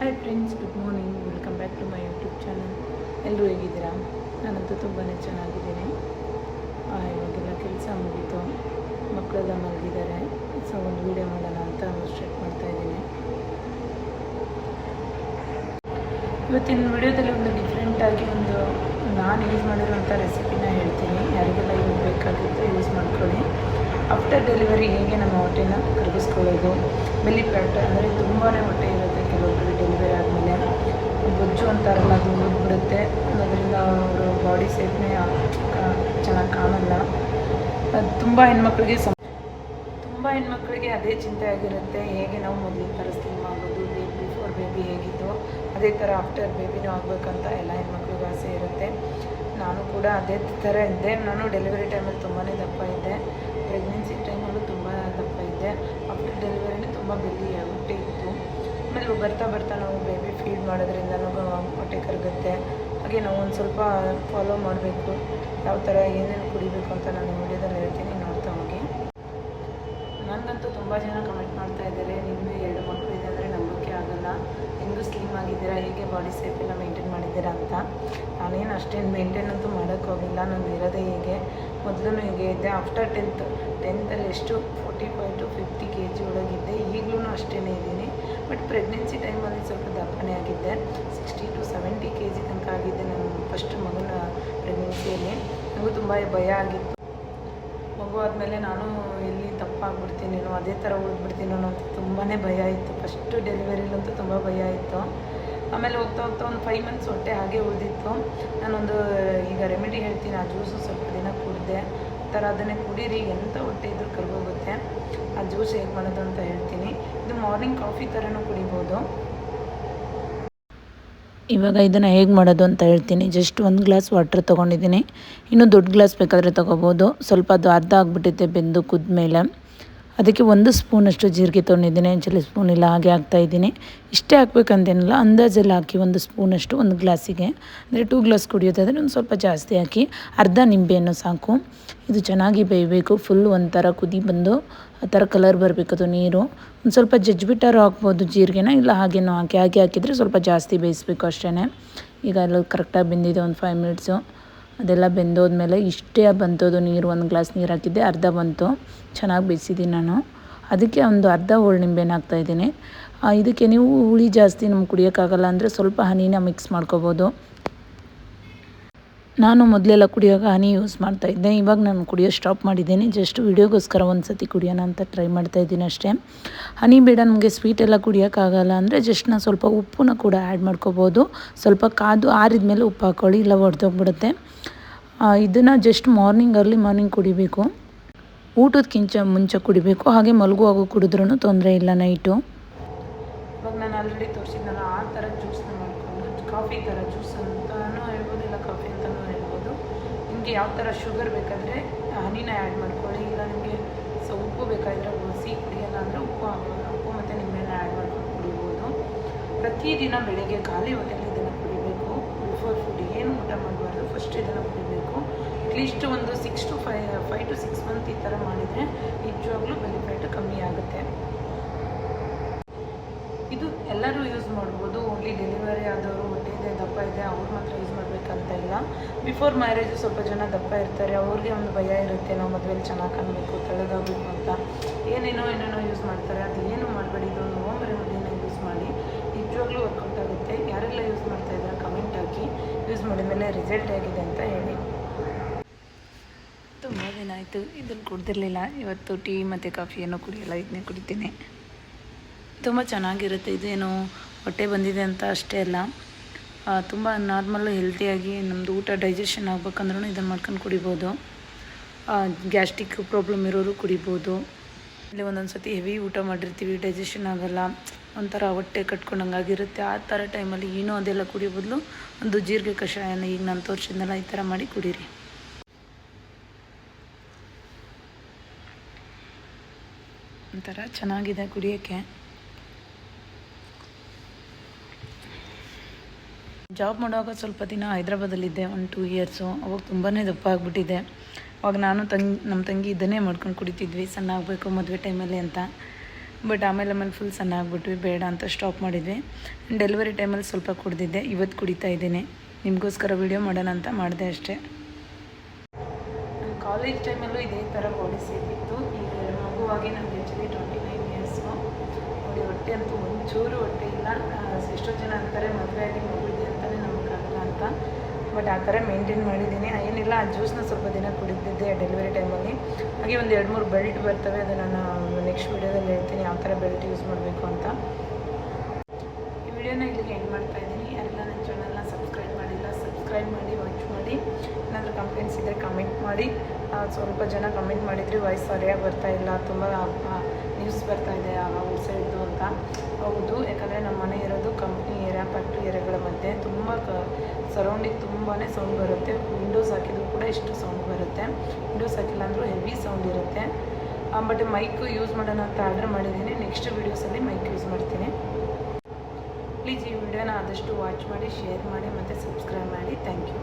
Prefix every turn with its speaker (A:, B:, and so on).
A: Hi friends good morning welcome back to my YouTube channel ಎಲ್ಲರೂ ಹೇಗಿದ್ದೀರಾ? ನಾನಂತೂ ತುಂಬಾ ಚೆನ್ನಾಗಿದ್ದೀನಿ. ಇವಾಗೆಲ್ಲ ಕೆಲಸ ಮುಗೀತು. ಮಕ್ಕಳೆಲ್ಲ ಮಲಗಿದ್ದಾರೆ. ಸೊ ಒಂದು ವೀಡಿಯೋ ಮಾಡೋಣ ಅಂತ ಮಾಡ್ತಾ ಮಾಡ್ತಾಯಿದ್ದೀನಿ ಇವತ್ತಿನ ವಿಡಿಯೋದಲ್ಲಿ ಒಂದು ಡಿಫ್ರೆಂಟಾಗಿ ಒಂದು ನಾನು ಯೂಸ್ ಮಾಡಿರೋಂಥ ರೆಸಿಪಿನ ಹೇಳ್ತೀನಿ. ಯಾರಿಗೆಲ್ಲ ಮಾಡ್ಕೊಳ್ಳಿ ಆಫ್ಟರ್ ಡೆಲಿವರಿ ಹೇಗೆ ನಮ್ಮ ಹೊಟ್ಟೆನ ಕರಗಿಸ್ಕೊಳ್ಳೋದು? ಬೆಲಿ ಪ್ಯಾಟ್ ಅಂದರೆ ತುಂಬಾ ಹೊಟ್ಟೆ ಇರುತ್ತೆ ಕೆಲವೊಬ್ಬರಿಗೆ ಡೆಲಿವರಿ ಆದಮೇಲೆ. ಬೊಜ್ಜು ಅಂತಾರಲ್ಲ, ಅದು ಬಿಡುತ್ತೆ ಅದರಿಂದ ಅವರು ಬಾಡಿ ಸೇಫ್ನೇ ಚೆನ್ನಾಗಿ ಕಾಣಲ್ಲ. ಅದು ತುಂಬ ಹೆಣ್ಮಕ್ಳಿಗೆ ಸಮ ತುಂಬ ಹೆಣ್ಮಕ್ಳಿಗೆ ಅದೇ ಚಿಂತೆ ಆಗಿರುತ್ತೆ. ಹೇಗೆ ನಾವು ಮೊದಲಿನ ಥರ ಆಗೋದು ಬಿಫೋರ್ ಬೇಬಿ ಹೇಗಿತ್ತು, ಅದೇ ಥರ ಆಫ್ಟರ್ ಬೇಬಿನೂ ಆಗಬೇಕಂತ ಎಲ್ಲ ಹೆಣ್ಮಕ್ಳಿಗೂ ಆಸೆ ಇರುತ್ತೆ. ನಾನು ಕೂಡ ಅದೇ ಥರ ಇದ್ದೆ. ನಾನು ಡೆಲಿವರಿ ಟೈಮಲ್ಲಿ ತುಂಬಾ ದಪ್ಪ ಇದ್ದೆ. ಪ್ರೆಗ್ನೆನ್ಸಿ ಟೈಮಲ್ಲೂ ತುಂಬ ದಪ್ಪ ಇದ್ದೆ ಆಫ್ಟರ್ ಡೆಲಿವರಿನೂ ತುಂಬ ಬೆಲ್ಲಿ ಹೊಟ್ಟೆ ಇತ್ತು. ಆಮೇಲೆ ಬರ್ತಾ ಬರ್ತಾ ನಾವು ಬೇಬಿ ಫೀಡ್ ಮಾಡೋದ್ರಿಂದ ಹೊಟ್ಟೆ ಕರಗುತ್ತೆ. ಹಾಗೆ ನಾವು ಒಂದು ಸ್ವಲ್ಪ ಫಾಲೋ ಮಾಡಬೇಕು. ಯಾವ ಥರ ಏನೇನು ಕುಡಿಬೇಕು ಅಂತ ನಾನು ವಿಡಿಯೋದಲ್ಲಿ ಹೇಳ್ತೀನಿ, ನೋಡ್ತಾ ಹೋಗಿ. ನನಗಂತೂ ತುಂಬ ಜನ ಕಮೆಂಟ್ ಮಾಡ್ತಾ ಇದ್ದಾರೆ. ನಿಮಗೆ ಎರಡು ಮಕ್ಕಳು ಇದೆ ಅಂದರೆ ಆಗಲ್ಲ ಹೆಂಗೂ ಸ್ಲಿಮ್ ಆಗಿದ್ದೀರಾ, ಹೇಗೆ ಬಾಡಿ ಸೇಫೆಲ್ಲ ಮೇಂಟೈನ್ ಮಾಡಿದ್ದೀರಾ ಅಂತ. ನಾನೇನು ಅಷ್ಟೇನು ಮೇಂಟೈನ್ ಅಂತೂ ಮಾಡೋಕ್ಕೆ ಹೋಗಿಲ್ಲ, ನಾನು ಇರೋದೇ ಹೀಗೆ. ಮೊದಲು ಹೀಗೆ ಇದ್ದೆ ಆಫ್ಟರ್ ಟೆಂತ್ ಟೆಂತಲ್ಲಿ ಎಷ್ಟು forty five to fifty K G ಒಳಗಿದ್ದೆ ಈಗಲೂ ಅಷ್ಟೇ ಇದ್ದೀನಿ. ಬಟ್ ಪ್ರೆಗ್ನೆನ್ಸಿ ಟೈಮಲ್ಲಿ ಸ್ವಲ್ಪ ದಪ್ಪನೇ ಆಗಿದ್ದೆ. Sixty to seventy K G ತನಕ ಆಗಿದ್ದೆ ನನ್ನ ಫಸ್ಟ್ ಮಗನ ಪ್ರೆಗ್ನೆನ್ಸಿಯಲ್ಲಿ ನನಗೂ ತುಂಬ ಭಯ ಆಗಿತ್ತು. ಆದಮೇಲೆ ನಾನು ಎಲ್ಲಿ ತಪ್ಪಾಗ್ಬಿಡ್ತೀನೇನೋ ಅದೇ ಥರ ಉಳಿದ್ಬಿಡ್ತೀನೋ ಅಂತ ತುಂಬಾ ಭಯ ಇತ್ತು. ಫಸ್ಟು ಡೆಲಿವರಿಲಂತೂ ತುಂಬ ಭಯ ಇತ್ತು. ಆಮೇಲೆ ಹೋಗ್ತಾ ಹೋಗ್ತಾ ಒಂದು ಫೈವ್ ಮಂತ್ಸ್ ಹೊಟ್ಟೆ ಹಾಗೆ ಉಳಿದಿತ್ತು. ನಾನೊಂದು, ಈಗ ರೆಮಿಡಿ ಹೇಳ್ತೀನಿ, ಆ ಜ್ಯೂಸು ಸ್ವಲ್ಪ ದಿನ ಕುಡಿದೆ. ಆ ಥರ ಅದನ್ನೇ ಕುಡೀರಿ ಎಂಥ ಹೊಟ್ಟೆ ಇದ್ರೂ ಕರ್ಗೋಗುತ್ತೆ. ಆ ಜ್ಯೂಸ್ ಹೇಗೆ ಮಾಡೋದು ಅಂತ ಹೇಳ್ತೀನಿ. ಇದು ಮಾರ್ನಿಂಗ್ ಕಾಫಿ ಥರನೂ ಕುಡಿಬೋದು. ಇವಾಗ ಇದನ್ನು ಹೇಗೆ ಮಾಡೋದು ಅಂತ ಹೇಳ್ತೀನಿ. ಜಸ್ಟ್ ಒಂದು ಗ್ಲಾಸ್ ವಾಟ್ರ್ ತೊಗೊಂಡಿದ್ದೀನಿ. ಇನ್ನೂ ದೊಡ್ಡ ಗ್ಲಾಸ್ ಬೇಕಾದರೆ ತೊಗೋಬೋದು. ಸ್ವಲ್ಪ ಅದು ಅರ್ಧ ಆಗಿಬಿಟ್ಟಿದೆ ಬೆಂದು ಕುದ್ಮೇಲೆ. ಅದಕ್ಕೆ ಒಂದು ಸ್ಪೂನಷ್ಟು ಜೀರಿಗೆ ತೊಗೊಂಡಿದ್ದೀನಿ. ಚಿಲ್ಲಿ ಸ್ಪೂನ್ ಇಲ್ಲ ಹಾಗೆ ಹಾಕ್ತಾಯಿದ್ದೀನಿ ಇಷ್ಟೇ ಹಾಕ್ಬೇಕಂತೇನಿಲ್ಲ. ಅಂದಾಜಲ್ಲಿ ಹಾಕಿ ಒಂದು ಸ್ಪೂನಷ್ಟು ಒಂದು ಗ್ಲಾಸಿಗೆ ಅಂದರೆ ಟೂ ಗ್ಲಾಸ್ ಕುಡಿಯೋದಾದರೆ ಒಂದು ಸ್ವಲ್ಪ ಜಾಸ್ತಿ ಹಾಕಿ ಅರ್ಧ ನಿಂಬೆಯನ್ನು ಸಾಕು. ಇದು ಚೆನ್ನಾಗಿ ಬೇಯಬೇಕು. ಫುಲ್ ಒಂಥರ ಕುದಿ ಬಂದು ಆ ಥರ ಕಲರ್ ಬರಬೇಕು ಅದು ನೀರು. ಒಂದು ಸ್ವಲ್ಪ ಜಜ್ಬಿಟ್ಟಾರು ಹಾಕ್ಬೋದು ಜೀರಿಗೆನ, ಇಲ್ಲ ಹಾಗೇನೋ ಹಾಕಿ ಹಾಗೆ ಹಾಕಿದರೆ ಸ್ವಲ್ಪ ಜಾಸ್ತಿ ಬೇಯಿಸ್ಬೇಕು ಅಷ್ಟೇ ಈಗ ಎಲ್ಲ ಕರೆಕ್ಟಾಗಿ ಬೆಂದಿದೆ ಒಂದು ಫೈವ್ ಮಿನಿಟ್ಸು ಅದೆಲ್ಲ ಬೆಂದೋದ್ಮೇಲೆ ಇಷ್ಟೇ ಬಂತದು ನೀರು, ಒಂದು ಗ್ಲಾಸ್ ನೀರು ಹಾಕಿದ್ದೆ, ಅರ್ಧ ಬಂತು. ಚೆನ್ನಾಗಿ ಬೇಯಿಸಿದ್ದೀನಿ ನಾನು. ಅದಕ್ಕೆ ಒಂದು ಅರ್ಧ ಹೋಳು ಹಾಕ್ತಾ ಹಾಕ್ತಾಯಿದ್ದೀನಿ ಇದಕ್ಕೆ ನೀವು ಹುಳಿ ಜಾಸ್ತಿ ನಮ್ಗೆ ಕುಡಿಯೋಕ್ಕಾಗಲ್ಲ ಅಂದರೆ ಸ್ವಲ್ಪ ಹನಿನ ಮಿಕ್ಸ್ ಮಾಡ್ಕೋಬೋದು. ನಾನು ಮೊದಲೆಲ್ಲ ಕುಡಿಯೋಕೆ ಹನಿ ಯೂಸ್ ಮಾಡ್ತಾ ಇದ್ದೆ. ಇವಾಗ ನಾನು ಕುಡಿಯೋ ಸ್ಟಾಪ್ ಮಾಡಿದ್ದೀನಿ. ಜಸ್ಟ್ ವಿಡಿಯೋಗೋಸ್ಕರ ಒಂದು ಸತಿ ಕುಡಿಯೋಣ ಅಂತ ಟ್ರೈ ಮಾಡ್ತಾಯಿದ್ದೀನಿ ಅಷ್ಟೇ. ಹನಿ ಬೇಡ, ನಮಗೆ ಸ್ವೀಟ್ ಎಲ್ಲ ಕುಡಿಯೋಕ್ಕಾಗಲ್ಲ ಅಂದರೆ ಜಸ್ಟ್ ನಾನು ಸ್ವಲ್ಪ ಉಪ್ಪನ್ನ ಕೂಡ ಆ್ಯಡ್ ಮಾಡ್ಕೋಬೋದು. ಸ್ವಲ್ಪ ಕಾದು ಆರಿದ ಮೇಲೆ ಉಪ್ಪು ಹಾಕ್ಕೊಳ್ಳಿ ಇಲ್ಲ ಹೊಡೆದೋಗ್ಬಿಡುತ್ತೆ ಇದನ್ನು ಜಸ್ಟ್ ಮಾರ್ನಿಂಗ್, ಅರ್ಲಿ ಮಾರ್ನಿಂಗ್ ಕುಡಿಬೇಕು. ಊಟದಕ್ಕಿಂತ ಮುಂಚೆ ಕುಡಿಬೇಕು. ಹಾಗೆ ಮಲಗುವಾಗ ಕುಡಿದ್ರೂ ತೊಂದರೆ ಇಲ್ಲ ನೈಟು. ಇವಾಗ ನಾನು ಆಲ್ರೆಡಿ ತೋರಿಸಿದ್ನಲ್ಲ, ಆ ಥರ ಜ್ಯೂಸ್ನ ಮಾಡಿಕೊಂಡು ಕಾಫಿ ಥರ ಜ್ಯೂಸ್ ಅಂತಲೂ ಹೇಳ್ಬೋದು ಇಲ್ಲ ಕಾಫಿ ಅಂತಲೂ ಹೇಳ್ಬೋದು. ನಿಮಗೆ ಯಾವ ಥರ ಶುಗರ್ ಬೇಕಾದರೆ ಹನಿನ ಆ್ಯಡ್ ಮಾಡ್ಕೊಳ್ಳಿ, ಇಲ್ಲ ನಿಮಗೆ ಸೊ ಉಪ್ಪು ಬೇಕಾದರೆ ಸಿಹಿ ಕುಡಿಯೋಲ್ಲ ಅಂದರೆ ಉಪ್ಪು ಉಪ್ಪು ಮತ್ತು ನಿಂಬೆಹಣ್ಣು ಆ್ಯಡ್ ಮಾಡ್ಕೊಂಡು ಕುಡಿಬೋದು. ಪ್ರತಿದಿನ ಬೆಳಿಗ್ಗೆ ಖಾಲಿ ಹೊಟ್ಟೆಲಿ ಇದನ್ನು ಕುಡಿಬೇಕು. ಬಿಫೋರ್ ಫುಡ್ ಏನು ಊಟ ಮಾಡಬಾರ್ದು ಫಸ್ಟ್ ಇದನ್ನು ಕುಡಿಬೇಕು. ಅಟ್ಲೀಸ್ಟ್ ಒಂದು ಸಿಕ್ಸ್ ಟು ಫೈ ಫೈವ್ ಟು ಸಿಕ್ಸ್ ಮಂತ್ ಈ ಥರ ಮಾಡಿದರೆ ನಿಜವಾಗ್ಲೂ ಬೆನಿಫಿಟ್ ಕಮ್ಮಿ ಆಗುತ್ತೆ. ಇದು ಎಲ್ಲರೂ ಯೂಸ್ ಮಾಡ್ಬೋದು. ಓನ್ಲಿ ಡೆಲಿವರಿ ಆದವರು ಹೊಟ್ಟೆ ಇದೆ, ದಪ್ಪ ಇದೆ, ಅವ್ರು ಮಾತ್ರ ಯೂಸ್ ಮಾಡಬೇಕಂತ ಇಲ್ಲ ಬಿಫೋರ್ ಮ್ಯಾರೇಜು ಸ್ವಲ್ಪ ಜನ ದಪ್ಪ ಇರ್ತಾರೆ. ಅವ್ರಿಗೆ ಒಂದು ಭಯ ಇರುತ್ತೆ, ನಾವು ಮದುವೆಲಿ ಚೆನ್ನಾಗಿ ಕಾಣಬೇಕು ತೆಳಗಾಗಬೇಕು ಅಂತ. ಏನೇನೋ ಏನೇನೋ ಯೂಸ್ ಮಾಡ್ತಾರೆ. ಅದು ಏನು ಮಾಡಬೇಡಿ, ಇದು ಹೋಮ್ ರೆಮಿಡಿನ ಯೂಸ್ ಮಾಡಿ. ನಿಜವಾಗ್ಲೂ ವರ್ಕೌಟ್ ಆಗುತ್ತೆ. ಯಾರೆಲ್ಲ ಯೂಸ್ ಮಾಡ್ತಾ ಇದ್ದಾರೆ ಕಮೆಂಟ್ ಹಾಕಿ. ಯೂಸ್ ಮಾಡಿದ ಮೇಲೆ ರಿಸಲ್ಟ್ ಆಗಿದೆ ಅಂತ ಹೇಳಿ. ತುಂಬ ದಿನ ಆಯಿತು. ಇದನ್ನು ಕುಡ್ದಿರಲಿಲ್ಲ. ಇವತ್ತು ಟೀ ಮತ್ತು ಕಾಫಿ ಏನೋ ಕುಡಿಯಲ್ಲ. ಇದನ್ನೇ ಕುಡಿತೀನಿ. ತುಂಬ ಚೆನ್ನಾಗಿರುತ್ತೆ. ಇದೇನು ಹೊಟ್ಟೆ ಬಂದಿದೆ ಅಂತ ಅಷ್ಟೇ ಅಲ್ಲ. ತುಂಬ ನಾರ್ಮಲ್ಲು ಹೆಲ್ತಿಯಾಗಿ ನಮ್ಮದು ಊಟ ಡೈಜೆಷನ್ ಆಗ್ಬೇಕಂದ್ರೂ ಇದನ್ನು ಮಾಡ್ಕೊಂಡು ಕುಡಿಬೋದು. ಗ್ಯಾಸ್ಟ್ರಿಕ್ ಪ್ರಾಬ್ಲಮ್ ಇರೋರು ಕುಡಿಬೋದು. ಇಲ್ಲಿ ಒಂದೊಂದು ಸತಿ ಹೆವಿ ಊಟ ಮಾಡಿರ್ತೀವಿ ಡೈಜೆಷನ್ ಆಗೋಲ್ಲ. ಒಂಥರ ಹೊಟ್ಟೆ ಕಟ್ಕೊಂಡಂಗಾಗಿರುತ್ತೆ. ಆ ಥರ ಟೈಮಲ್ಲಿ ಏನೋ ಅದೆಲ್ಲ ಕುಡಿಯೋ ಒಂದು ಜೀರಿಗೆ ಕಷಾಯನ ಈಗ ನಾನು ತೋರಿಸಿದ್ನಲ್ಲ, ಈ ಥರ ಮಾಡಿ ಕುಡೀರಿ. ಒಂಥರ ಚೆನ್ನಾಗಿದೆ ಕುಡಿಯೋಕ್ಕೆ. ಜಾಬ್ ಮಾಡುವಾಗ ಸ್ವಲ್ಪ ದಿನ ಹೈದ್ರಾಬಾದಲ್ಲಿದ್ದೆ, ಒಂದು ಟೂ ಇಯರ್ಸು ಅವಾಗ ತುಂಬಾ ದಪ್ಪ ಆಗಿಬಿಟ್ಟಿದೆ ಅವಾಗ ನಾನು ತಂಗಿ ನಮ್ಮ ತಂಗಿ ಇದನ್ನೇ ಮಾಡ್ಕೊಂಡು ಕುಡಿತಿದ್ವಿ ಸಣ್ಣ ಆಗಬೇಕು ಮದುವೆ ಟೈಮಲ್ಲಿ ಅಂತ. ಬಟ್ ಆಮೇಲೆ ಆಮೇಲೆ ಫುಲ್ ಸಣ್ಣ ಆಗಿಬಿಟ್ವಿ ಬೇಡ ಅಂತ ಸ್ಟಾಪ್ ಮಾಡಿದ್ವಿ. ಡೆಲಿವರಿ ಟೈಮಲ್ಲಿ ಸ್ವಲ್ಪ ಕುಡಿದಿದ್ದೆ ಇವತ್ತು ಕುಡಿತಾ ಇದ್ದೀನಿ. ನಿಮಗೋಸ್ಕರ ವೀಡಿಯೋ ಮಾಡೋಣ ಅಂತ ಮಾಡಿದೆ ಅಷ್ಟೇ. ಕಾಲೇಜ್ ಟೈಮಲ್ಲೂ ಇದೇ ಥರ ಬಾಡಿ ಸೇರಿತ್ತು ಈಗ ಮಗುವಾಗಿ ನನಗೆ ಆ್ಯಕ್ಚುಲಿ ಟ್ವೆಂಟಿ ನೈನ್ ಇಯರ್ಸು ಅವಳಿಗೆ ಹೊಟ್ಟೆ ಅಂತೂ ಒಂಚೂರು ಹೊಟ್ಟೆ ಇಲ್ಲ ಎಷ್ಟೋ ಜನ ಅಂತಾರೆ, ಮದುವೆ ಆಗಿ ಮಗು ಅಂತಲೇ ನಮಗಾಗಲ್ಲ ಅಂತ. ಬಟ್ ಆ ಥರ ಮೇಂಟೈನ್ ಮಾಡಿದ್ದೀನಿ. ಏನಿಲ್ಲ, ಆ ಜ್ಯೂಸ್ನ ಸ್ವಲ್ಪ ದಿನ ಕುಡಿದಿದ್ದೆ ಡೆಲಿವರಿ ಟೈಮಲ್ಲಿ ಹಾಗೆ ಒಂದು ಎರಡು ಮೂರು ಬೆಲ್ಟ್ ಬರ್ತವೆ ಅದು ನಾನು ನೆಕ್ಸ್ಟ್ ವೀಡಿಯೋದಲ್ಲಿ ಹೇಳ್ತೀನಿ, ಯಾವ ಥರ ಬೆಲ್ಟ್ ಯೂಸ್ ಮಾಡಬೇಕು ಅಂತ. ಈ ವಿಡಿಯೋನ ಇಲ್ಲಿಗೆ ಎಂಡ್ ಮಾಡ್ತಾ ಇದ್ದೀನಿ ಯಾರೆಲ್ಲ ನನ್ನ ಚಾನಲ್ನ ಸಬ್ಸ್ಕ್ರೈಬ್ ಮಾಡಿಲ್ಲ ಸಬ್ಸ್ಕ್ರೈಬ್ ಮಾಡಿ ವಾಚ್ ಮಾಡಿ. ಏನಾದರೂ ಕಂಪ್ಲೇಂಟ್ಸ್ ಇದ್ದರೆ ಕಮೆಂಟ್ ಮಾಡಿ. ಸ್ವಲ್ಪ ಜನ ಕಮೆಂಟ್ ಮಾಡಿದ್ರಿ ವಾಯ್ಸ್ ಸರಿಯಾಗಿ ಬರ್ತಾ ಇಲ್ಲ. ತುಂಬ ನ್ಯೂಸ್ ಬರ್ತಾ ಇದೆ ಔಟ್ ಸೈಡ್ದು ಅಂತ. ಹೌದು, ಯಾಕಂದರೆ ನಮ್ಮ ಮನೆ ಇರೋದು ಕಂಪ್ನಿ ಏರಿಯಾ ಫ್ಯಾಕ್ಟ್ರಿ ಏರಿಯಾಗಳ ಮಧ್ಯೆ. ತುಂಬ ಕ ಸರೌಂಡಿಂಗ್ ತುಂಬಾ ಸೌಂಡ್ ಬರುತ್ತೆ. ವಿಂಡೋಸ್ ಹಾಕಿದ್ರು ಕೂಡ ಇಷ್ಟು ಸೌಂಡ್ ಬರುತ್ತೆ. ವಿಂಡೋಸ್ ಹಾಕಿಲ್ಲ ಅಂದರೂ ಹೆವಿ ಸೌಂಡ್ ಇರುತ್ತೆ. ಬಟ್ ಮೈಕ್ ಯೂಸ್ ಮಾಡೋಣ ಅಂತ ಆರ್ಡರ್ ಮಾಡಿದ್ದೀನಿ. ನೆಕ್ಸ್ಟ್ ವೀಡಿಯೋಸಲ್ಲಿ ಮೈಕ್ ಯೂಸ್ ಮಾಡ್ತೀನಿ. ಪ್ಲೀಸ್ ಈ ವಿಡಿಯೋನ ಆದಷ್ಟು ವಾಚ್ ಮಾಡಿ ಶೇರ್ ಮಾಡಿ ಮತ್ತು ಸಬ್ಸ್ಕ್ರೈಬ್ ಮಾಡಿ. Thank you.